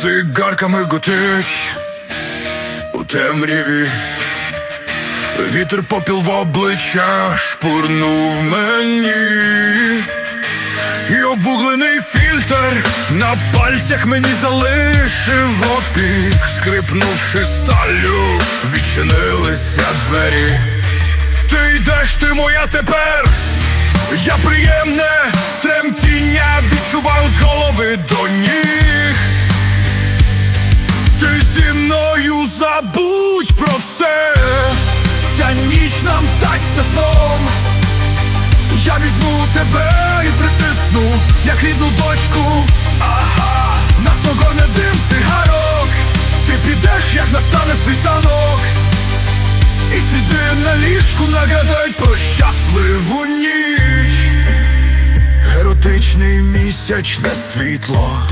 цигарками гутить у темряві. Вітер попіл в обличчя шпурнув мені. І обвуглений фільтр на пальцях мені залишив опік, скрипнувши сталю, відчинилися двері. Ти йдеш, ти моя тепер. Я приємне забудь про все. Ця ніч нам здасться сном. Я візьму тебе і притисну, як рідну дочку. Ага, нас огорне дим цигарок. Ти підеш, як настане світанок. І сліди на ліжку нагадають про щасливу ніч. Еротичний місячне світло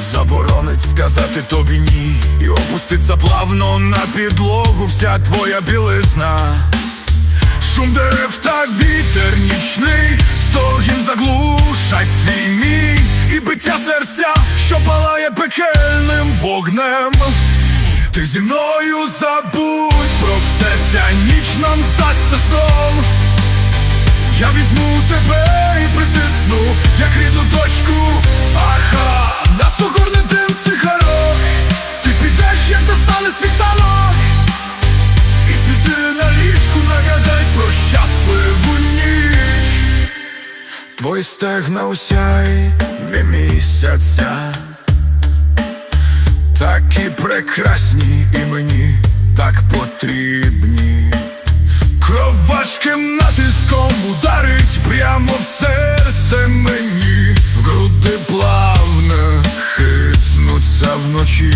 заборонить сказати тобі ні. І опуститься плавно на підлогу вся твоя білизна. Шум дерев та вітер нічний, стогін заглушать твій мій і биття серця, що палає пекельним вогнем. Ти зі мною забудь про все, ця ніч нам здасться сном. Я візьму тебе і притисну, як рідну Твої стегна осяй місяця. Такі прекрасні і мені так потрібні. Кров важким натиском ударить прямо в серце мені, в груди плавно хитнуться вночі.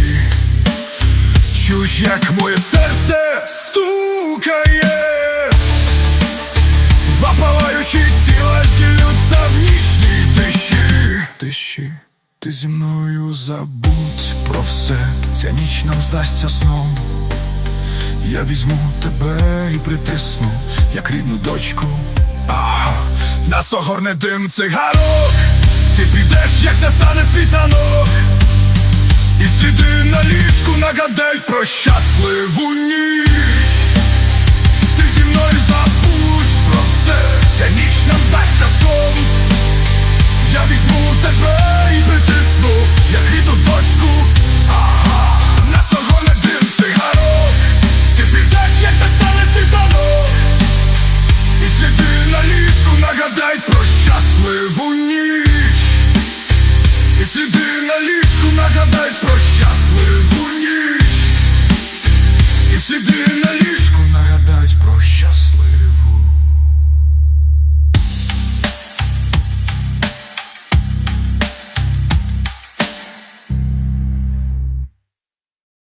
Чуєш, як моє серце стукає, тиші. Ти зі мною забудь про все, ця ніч нам здасться сном. Я візьму тебе і притисну, як рідну дочку. Ага, нас огорне дим цигарок. Ти підеш, як настане світанок. І сліди на ліжку нагадають про щасливу ніч. на ліжку нагадають про щасливу ніч. І сліди на ліжку